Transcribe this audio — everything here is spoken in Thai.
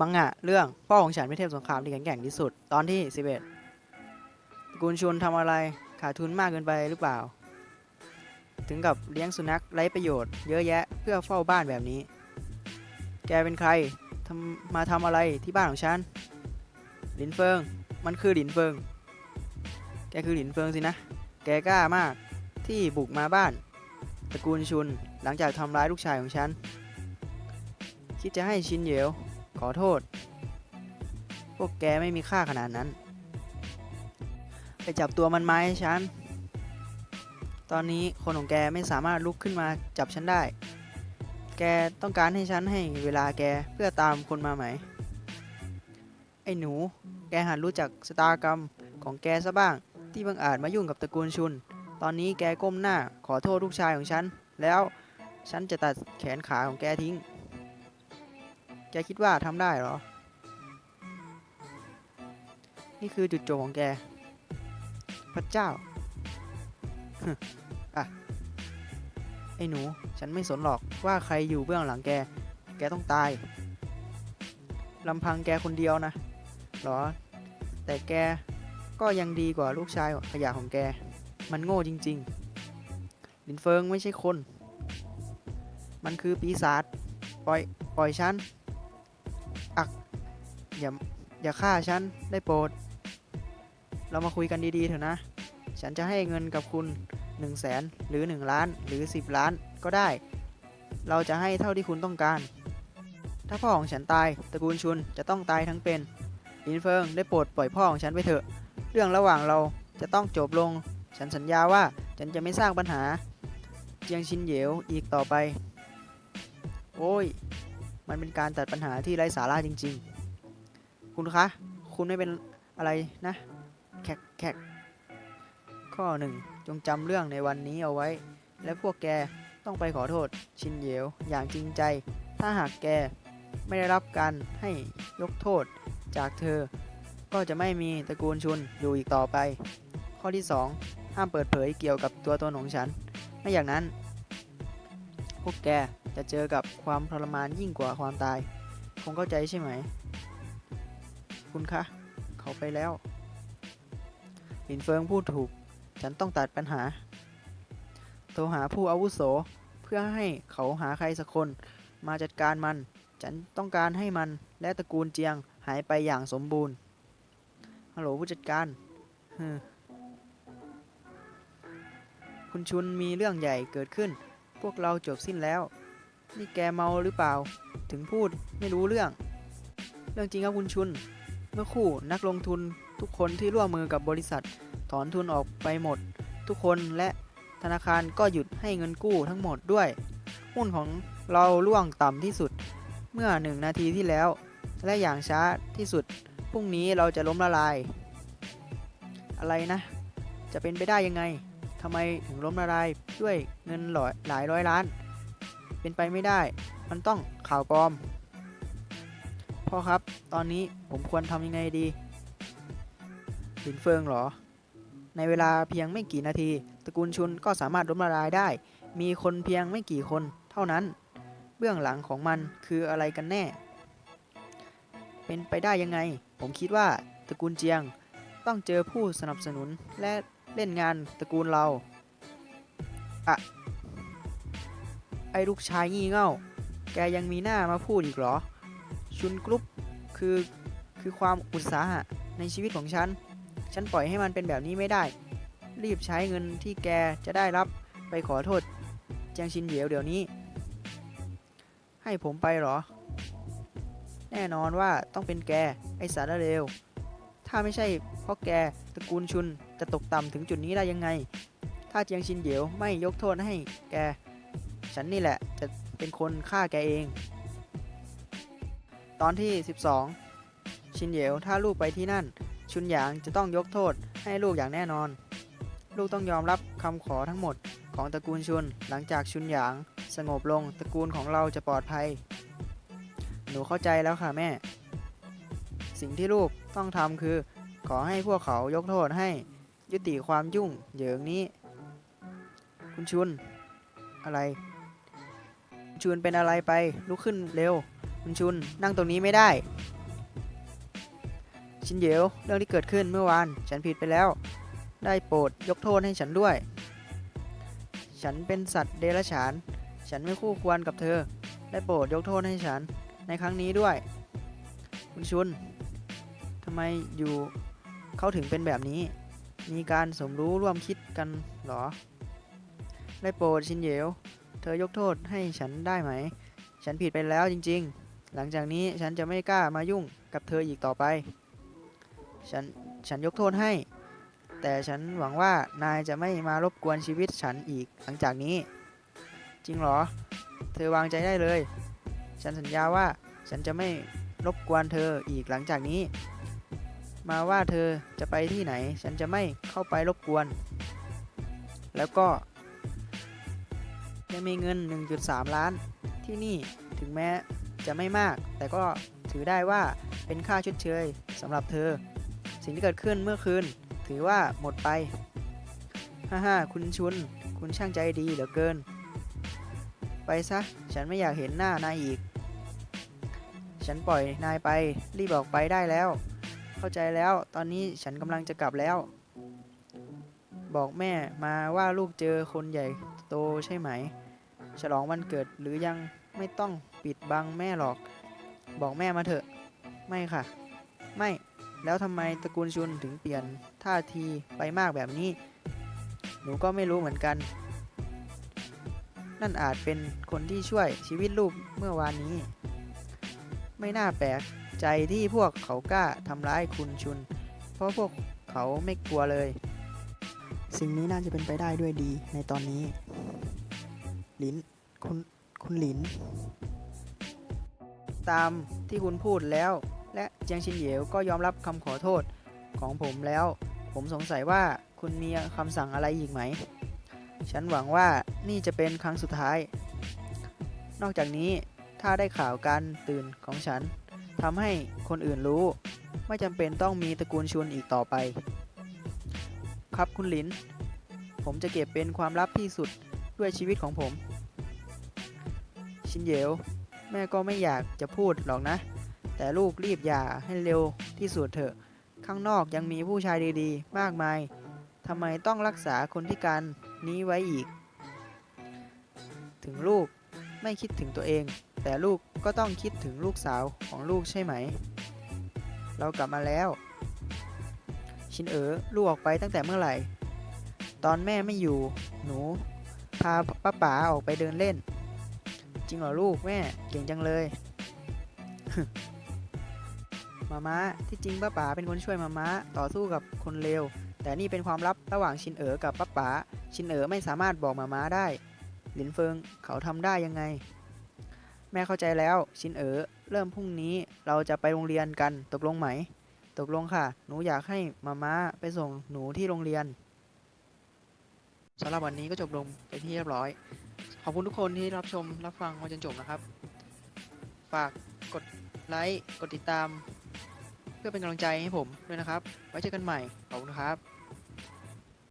มังงะเรื่องพ่อของฉันเป็นเทพสงครามที่แข็งแกร่งที่สุดตอนที่11ตระกูลชุนทำอะไรขาดทุนมากเกินไปหรือเปล่า ถึงกับเลี้ยงสุนัขไร้ประโยชน์เยอะแยะเพื่อเฝ้าบ้านแบบนี้ แกเป็นใครทำมาทำอะไรที่บ้านของฉันหลินเฟิง มันคือหลินเฟิง แกคือหลินเฟิงสินะ แกกล้ามากที่บุกมาบ้าน ตระกูลชุนหลังจากทำร้ายลูกชายของฉัน คิดจะให้ชินเหยว ขอโทษ พวกแกไม่มีค่าขนาดนั้น ไปจับตัวมันมาให้ฉัน ตอนนี้คนของแกไม่สามารถลุกขึ้นมาจับฉันได้ แกต้องการให้ฉันให้เวลาแกเพื่อตามคนมาไหม ไอ้หนู แกหัดรู้จักสตากรรมของแกซะบ้าง ที่บังอาจมายุ่งกับตระกูลชุน ตอนนี้แกก้มหน้าขอโทษลูกชายของฉัน แล้วฉันจะตัดแขนขาของแกทิ้ง แกคิดว่าทำได้เหรอ นี่คือจุดจบของแก พระเจ้าฮึอะไอ้หนู ฉันไม่สนหรอกว่าใครอยู่เบื้องหลังแก แกต้องตายลำพังแกคนเดียวนะเหรอ แต่แกก็ยังดีกว่าลูกชายขยะของแก มันโง่จริง ๆ ลินเฟิงไม่ใช่คน มันคือปีศาจ ปล่อย ปล่อยฉัน อย่าอย่าฆ่าฉันได้โปรด เรามาคุยกันดีๆเถอะนะ ฉันจะให้เงินกับคุณ1 0 0 0 0แสนหรือ 1 ล้านหรือ 10 ล้านก็ได้ เราจะให้เท่าที่คุณต้องการ ถ้าพ่อของฉันตายตระกูลชุนจะต้องตายทั้งเป็นลินเฟิงได้โปรดปล่อยพ่อของฉันไปเถอะ เรื่องระหว่างเราจะต้องจบลง ฉันสัญญาว่าฉันจะไม่สร้างปัญหา เจียงชินเหยวอีกต่อไป โอ้ย มันเป็นการตัดปัญหาที่ไร้สาระจริง ๆ คุณคะ คุณไม่เป็นอะไรนะ แขกแขกข้อหนึ่งจงจำเรื่องในวันนี้เอาไว้ และพวกแกต้องไปขอโทษชินเยวอย่างจริงใจ ถ้าหากแกไม่ได้รับการให้ยกโทษจากเธอ ก็จะไม่มีตระกูลชุนอยู่อีกต่อไป ข้อที่ 2 ห้ามเปิดเผยเกี่ยวกับตัวตนของฉัน ไม่อย่างนั้น พวกแกจะเจอกับความทรมานยิ่งกว่าความตาย คงเข้าใจใช่ไหม คุณคะ เขาไปแล้วลินเฟิงพูดถูก ฉันต้องตัดปัญหา โทรหาผู้อาวุโส เพื่อให้เขาหาใครสักคน มาจัดการมัน ฉันต้องการให้มันและตระกูลเจียงหายไปอย่างสมบูรณ์ ฮัลโหลผู้จัดการคุณชุนมีเรื่องใหญ่เกิดขึ้น พวกเราจบสิ้นแล้ว นี่แกเมาหรือเปล่า ถึงพูดไม่รู้เรื่อง เรื่องจริงครับคุณชุน เมื่อคู่นักลงทุนทุกคนที่ร่วมมือกับบริษัท ถอนทุนออกไปหมด ทุกคนและธนาคารก็หยุดให้เงินกู้ทั้งหมดด้วย หุ้นของเราร่วงต่ำที่สุด เมื่อหนึ่งนาทีที่แล้ว และอย่างช้าที่สุดพรุ่งนี้เราจะล้มละลาย อะไรนะ จะเป็นไปได้ยังไงทำไมถึงล้มละลายด้วยเงินหลายร้อยล้าน เป็นไปไม่ได้ มันต้องข่าวปลอม พ่อครับ ตอนนี้ผมควรทำยังไงดีหินเฟิงเหรอ ในเวลาเพียงไม่กี่นาที ตระกูลชุนก็สามารถล้มละลายได้ มีคนเพียงไม่กี่คนเท่านั้น เบื้องหลังของมันคืออะไรกันแน่ เป็นไปได้ยังไง ผมคิดว่าตระกูลเจียงต้องเจอผู้สนับสนุนและเล่นงานตระกูลเราอะไอ้ลูกชายงี่เง่า แกยังมีหน้ามาพูดอีกเหรอ ชุนกรุ๊ปคือคือความอุตสาหะในชีวิตของฉัน ฉันปล่อยให้มันเป็นแบบนี้ไม่ได้ รีบใช้เงินที่แกจะได้รับไปขอโทษเจียงชินเหยียวเดี๋ยวนี้ ให้ผมไปเหรอ แน่นอนว่าต้องเป็นแก ไอสารเลวถ้าไม่ใช่เพราะแกตระกูลชุนจะตกต่ำถึงจุดนี้ได้ยังไง ถ้าเจียงชินเหยียวไม่ยกโทษให้แก ฉันนี่แหละจะเป็นคนฆ่าแกเอง ตอนที่ 12 ชินเหยวถ้าลูกไปที่นั่น ชุนหยางจะต้องยกโทษให้ลูกอย่างแน่นอน ลูกต้องยอมรับคำขอทั้งหมดของตระกูลชุน หลังจากชุนหยาง สงบลงตระกูลของเราจะปลอดภัย หนูเข้าใจแล้วค่ะแม่ สิ่งที่ลูกต้องทำคือ ขอให้พวกเขายกโทษให้ยุติความยุ่งเหยิงนี้ คุณชุน อะไร ชุนเป็นอะไรไปลุกขึ้นเร็ว คุณชุนนั่งตรงนี้ไม่ได้ ชินเหยวเรื่องที่เกิดขึ้นเมื่อวาน ฉันผิดไปแล้ว ได้โปรดยกโทษให้ฉันด้วย ฉันเป็นสัตว์เดรัจฉาน ฉันไม่คู่ควรกับเธอ ได้โปรดยกโทษให้ฉันในครั้งนี้ด้วย คุณชุนทำไมอยู่เขาถึงเป็นแบบนี้ มีการสมรู้ร่วมคิดกันหรอ ได้โปรดชินเหยวเธอยกโทษให้ฉันได้ไหม ฉันผิดไปแล้วจริง ๆ หลังจากนี้ฉันจะไม่กล้ามายุ่งกับเธออีกต่อไป ฉัน ฉันยกโทษให้ แต่ฉันหวังว่านายจะไม่มารบกวนชีวิตฉันอีกหลังจากนี้ จริงเหรอ เธอวางใจได้เลย ฉันสัญญาว่าฉันจะไม่รบกวนเธออีกหลังจากนี้ มาว่าเธอจะไปที่ไหน ฉันจะไม่เข้าไปรบกวน แล้วก็ยังมีเงิน 1.3 ล้านที่นี่ถึงแม้ จะไม่มาก แต่ก็ถือได้ว่าเป็นค่าชดเชยสำหรับเธอ สิ่งที่เกิดขึ้นเมื่อคืน ถือว่าหมดไป ฮ่าฮ่าคุณชุน คุณช่างใจดีเหลือเกิน ไปซะ ฉันไม่อยากเห็นหน้านายอีก ฉันปล่อยนายไป รีบออกไปได้แล้ว เข้าใจแล้ว ตอนนี้ฉันกำลังจะกลับแล้ว บอกแม่มาว่าลูกเจอคนใหญ่โตใช่ไหม ฉลองวันเกิดหรือยัง ไม่ต้องปิดบังแม่หรอก บอกแม่มาเถอะ ไม่ค่ะ ไม่ แล้วทำไมตระกูลชุนถึงเปลี่ยนท่าทีไปมากแบบนี้ หนูก็ไม่รู้เหมือนกัน นั่นอาจเป็นคนที่ช่วยชีวิตลูกเมื่อวานนี้ ไม่น่าแปลกใจที่พวกเขากล้าทำร้ายคุณชุน เพราะพวกเขาไม่กลัวเลย สิ่งนี้น่าจะเป็นไปได้ด้วยดีในตอนนี้ ลินคุณ คุณหลิน ตามที่คุณพูดแล้ว และเจียงชินเหยวก็ยอมรับคำขอโทษของผมแล้ว ผมสงสัยว่าคุณมีคำสั่งอะไรอีกไหม ฉันหวังว่านี่จะเป็นครั้งสุดท้าย นอกจากนี้ถ้าได้ข่าวการตื่นของฉันทำให้คนอื่นรู้ ไม่จำเป็นต้องมีตระกูลชุนอีกต่อไป ครับคุณหลิน ผมจะเก็บเป็นความลับที่สุดด้วยชีวิตของผม ชินเยวแม่ก็ไม่อยากจะพูดหรอกนะ แต่ลูกรีบหย่าให้เร็วที่สุดเถอะ ข้างนอกยังมีผู้ชายดีๆ มากมายทำไมต้องรักษาคนพิการนี้ไว้อีก ถึงลูกไม่คิดถึงตัวเอง แต่ลูกก็ต้องคิดถึงลูกสาวของลูกใช่ไหม เรากลับมาแล้ว ชินเอ๋อลูกออกไปตั้งแต่เมื่อไหร่ ตอนแม่ไม่อยู่ หนู พาป้าป๋าออกไปเดินเล่น จริงเหรอลูกแม่เก่งจังเลย มาม้าที่จริงป้าป๋าเป็นคนช่วยมาม้าต่อสู้กับคนเลวแต่นี่เป็นความลับระหว่างชินเอ๋อกับป้าป๋าชินเอ๋อไม่สามารถบอกมาม้าได้ หลินเฟิงเขาทำได้ยังไง แม่เข้าใจแล้ว ชินเอ๋อเริ่มพรุ่งนี้เราจะไปโรงเรียนกันตกลงไหม ตกลงค่ะ หนูอยากให้มาม้าไปส่งหนูที่โรงเรียนสำหรับวันนี้ก็จบลงไปที่เรียบร้อย ขอบคุณทุกคนที่รับชมรับฟังมาจนจบนะครับ ฝากกดไลค์ กดติดตาม เพื่อเป็นกำลังใจให้ผมด้วยนะครับ ไว้เจอกันใหม่ ขอบคุณครับ